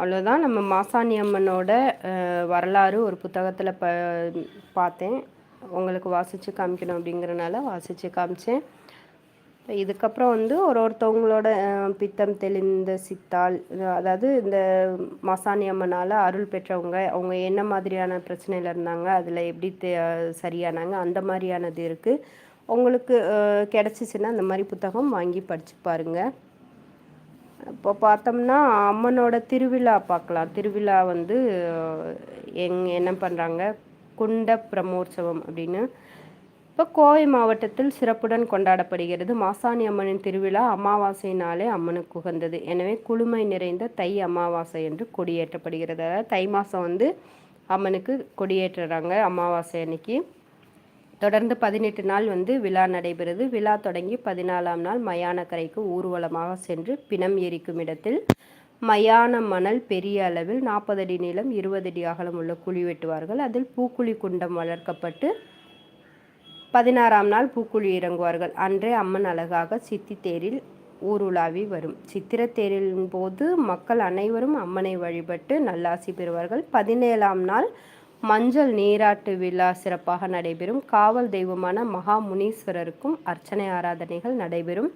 அவ்வளோதான் நம்ம மாசாணி அம்மனோட வரலாறு ஒரு புத்தகத்தில் ப பார்த்தேன். உங்களுக்கு வாசித்து காமிக்கணும் அப்படிங்கிறனால வாசித்து காமிச்சேன். இதுக்கப்புறம் வந்து ஒரு ஒருத்தவங்களோட பித்தம் தெளிந்த சித்தால் அதாவது இந்த மாசாணி அம்மனால் அருள் பெற்றவங்க அவங்க என்ன மாதிரியான பிரச்சனையில் இருந்தாங்க அதில் எப்படி சரியானாங்க அந்த மாதிரியானது இருக்குது உங்களுக்கு கிடச்சிச்சின்னா அந்த மாதிரி புத்தகம் வாங்கி படித்து பாருங்கள் இப்போ பார்த்தோம்னா அம்மனோட திருவிழா பார்க்கலாம். திருவிழா வந்து எங் என்ன பண்ணுறாங்க குண்ட பிரமோற்சவம் அப்படின்னு. இப்போ கோவை மாவட்டத்தில் சிறப்புடன் கொண்டாடப்படுகிறது. மாசாணி அம்மனின் திருவிழா அமாவாசை நாளே அம்மனுக்கு உகந்தது. எனவே குளுமை நிறைந்த தை அமாவாசை என்று கொடியேற்றப்படுகிறது. அதாவது தை மாதம் வந்து அம்மனுக்கு கொடியேற்றுறாங்க அமாவாசை அன்னைக்கு. தொடர்ந்து பதினெட்டு நாள் வந்து விழா நடைபெறுது. விழா தொடங்கி பதினாலாம் நாள் மயானக்கரைக்கு ஊர்வலமாக சென்று பிணம் எரிக்கும் இடத்தில் மயான மணல் பெரிய அளவில் நாற்பது அடி நீளம் இருபது அடி அகலம் உள்ள குழி வெட்டுவார்கள். அதில் பூக்குழி குண்டம் வளர்க்கப்பட்டு பதினாறாம் நாள் பூக்குழி இறங்குவார்கள். அன்றே அம்மன் அழகாக சித்தி தேரில் ஊருலாவி வரும். சித்திர தேரின் போது மக்கள் அனைவரும் அம்மனை வழிபட்டு நல்லாசி பெறுவார்கள். பதினேழாம் நாள் மஞ்சள் நீராட்டு விழா சிறப்பாக நடைபெறும். காவல் தெய்வமான மகா முனீஸ்வரருக்கும் அர்ச்சனை ஆராதனைகள் நடைபெறும்.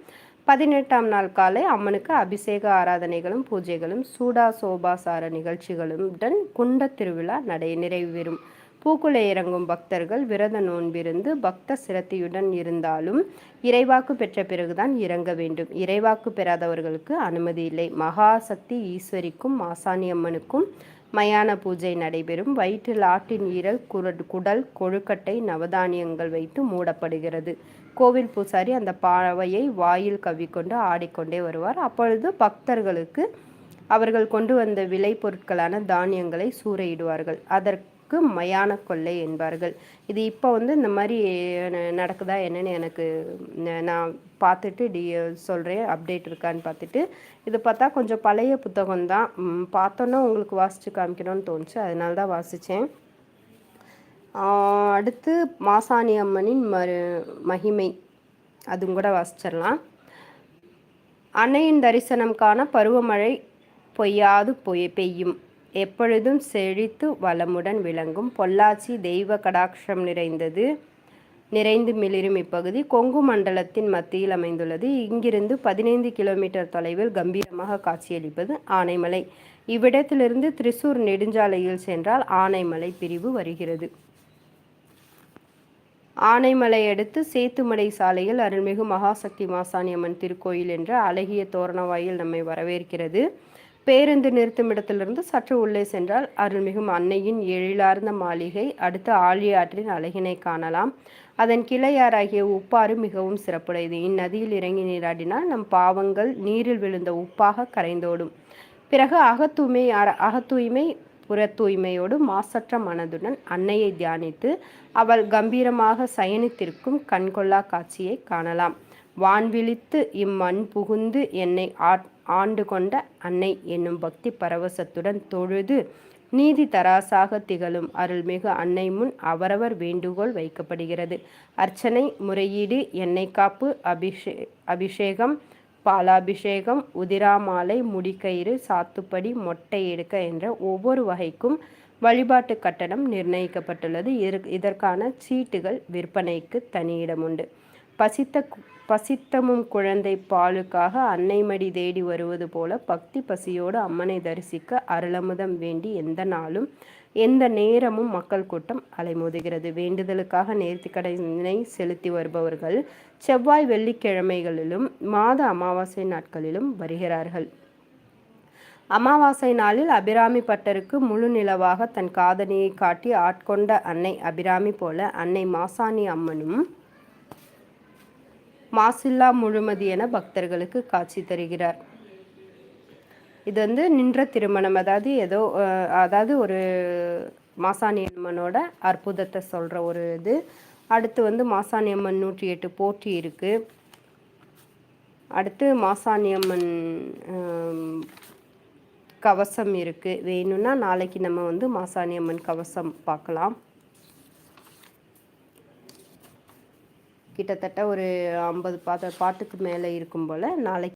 பதினெட்டாம் நாள் காலை அம்மனுக்கு அபிஷேக ஆராதனைகளும் பூஜைகளும் சூடா சோபாசார நிகழ்ச்சிகளுடன் குண்ட திருவிழா நடை நிறைவேறும். பூக்குளை இறங்கும் பக்தர்கள் விரத நோன்பிருந்து பக்த சிரத்தியுடன் இருந்தாலும் இறைவாக்கு பெற்ற பிறகுதான் இறங்க வேண்டும். இறைவாக்கு பெறாதவர்களுக்கு அனுமதி இல்லை. மகாசக்தி ஈஸ்வரிக்கும் மாசாணி அம்மனுக்கும் மயான பூஜை நடைபெறும். வயிற்றில் ஆட்டின் ஈரல் குடல் கொழுக்கட்டை நவதானியங்கள் வைத்து மூடப்படுகிறது. கோவில் பூசாரி அந்த பாவையை வாயில் கவ்விக்கொண்டு ஆடிக்கொண்டே வருவார். அப்பொழுது பக்தர்களுக்கு அவர்கள் கொண்டு வந்த விலை பொருட்களான தானியங்களை சூறையிடுவார்கள். அதற்கு கொள்ளைக்கு மயான கொள்ளை என்பார்கள். இது இப்போ வந்து இந்த மாதிரி நடக்குதா என்னன்னு எனக்கு நான் பார்த்துட்டு டி சொல்கிறேன் அப்டேட் இருக்கான்னு பார்த்துட்டு. இது பார்த்தா கொஞ்சம் பழைய புத்தகம் தான். பார்த்தோன்னா உங்களுக்கு வாசித்து காமிக்கணும்னு தோணுச்சு. அதனால தான் வாசித்தேன் அடுத்து மாசாணி அம்மனின் மறு மகிமை. அதுவும் கூட வாசிச்சிடலாம். அன்னையின் தரிசனம் காண பருவமழை பொய்யாது பொய் பெய்யும். எப்பொழுதும் செழித்து வளமுடன் விளங்கும் பொள்ளாச்சி தெய்வ கடாட்சம் நிறைந்தது. நிறைந்து மிளிரும் இப்பகுதி கொங்கு மண்டலத்தின் மத்தியில் அமைந்துள்ளது. இங்கிருந்து பதினைந்து கிலோமீட்டர் தொலைவில் கம்பீரமாக காட்சியளிப்பது ஆனைமலை. இவ்விடத்திலிருந்து திரிசூர் நெடுஞ்சாலையில் சென்றால் ஆனைமலை பிரிவு வருகிறது. ஆனைமலை அடுத்து சேத்துமலை சாலையில் அருள்மிகு மகாசக்தி மாசாணியம்மன் திருக்கோயில் என்ற அழகிய தோரணவாயில் நம்மை வரவேற்கிறது. பேருந்து நிறுத்துமிடத்திலிருந்து சற்று உள்ளே சென்றால் அருள்மிகும் அன்னையின் எழிலார்ந்த மாளிகை அடுத்து ஆழியாற்றின் அழகினை காணலாம். அதன் கிளையாராகிய உப்பாறு மிகவும் சிறப்புடையது. இந்நதியில் இறங்கி நீராடினால் நம் பாவங்கள் நீரில் விழுந்த உப்பாக கரைந்தோடும். பிறகு அகத்தூய்மை அகத்தூய்மை புற தூய்மையோடு மாசற்ற மனதுடன் அன்னையை தியானித்து அவள் கம்பீரமாக சயனித்திருக்கும் கண்கொள்ளா காட்சியை காணலாம். வான்விழித்து இம்மண் புகுந்து என்னை ஆட் ஆண்டு கொண்ட அன்னை என்னும் பக்தி பரவசத்துடன் தொழுது நீதி தராசாக திகழும் அருள்மிகு அன்னை முன் அவரவர் வேண்டுகோள் வைக்கப்படுகிறது. அர்ச்சனை முறையீடு எண்ணெய் காப்பு அபிஷே அபிஷேகம் பாலாபிஷேகம் உதிராமாலை முடிக்கயிறு சாத்துப்படி மொட்டை எடுக்க என்ற ஒவ்வொரு வகைக்கும் வழிபாட்டு கட்டணம் நிர்ணயிக்கப்பட்டுள்ளது. இதற்கான சீட்டுகள் விற்பனைக்கு தனியிடம் உண்டு பசித்த பசித்தமும் குழந்தை பாலுக்காக அன்னை மடி தேடி வருவது போல பக்தி பசியோடு அம்மனை தரிசிக்க அருளமுதம் வேண்டி எந்த நாளும் எந்த நேரமும் மக்கள் கூட்டம் அலைமோதுகிறது. வேண்டுதலுக்காக நேர்த்திக்கடனை செலுத்தி வருபவர்கள் செவ்வாய் வெள்ளிக்கிழமைகளிலும் மாத அமாவாசை நாட்களிலும் வருகிறார்கள். அமாவாசை நாளில் அபிராமி பட்டருக்கு முழு நிலவாக தன் காதனியை காட்டி ஆட்கொண்ட அன்னை அபிராமி போல அன்னை மாசாணி அம்மனும் மாசில்லா முழுமதி என பக்தர்களுக்கு காட்சி தருகிறார். இது வந்து நின்ற திருமணம். அதாவது ஏதோ அதாவது ஒரு மாசாணி அம்மனோட அற்புதத்தை சொல்கிற ஒரு இது. அடுத்து வந்து மாசாணி அம்மன் நூற்றி எட்டு போட்டி இருக்குது அடுத்து மாசாணி அம்மன் கவசம் இருக்குது வேணும்னா நாளைக்கு நம்ம வந்து மாசாணி அம்மன் கவசம் பார்க்கலாம். கிட்டத்தட்ட ஒரு ஐம்பது பாத்த பாட்டுக்கு மேலே இருக்கும் போல் நாளைக்கு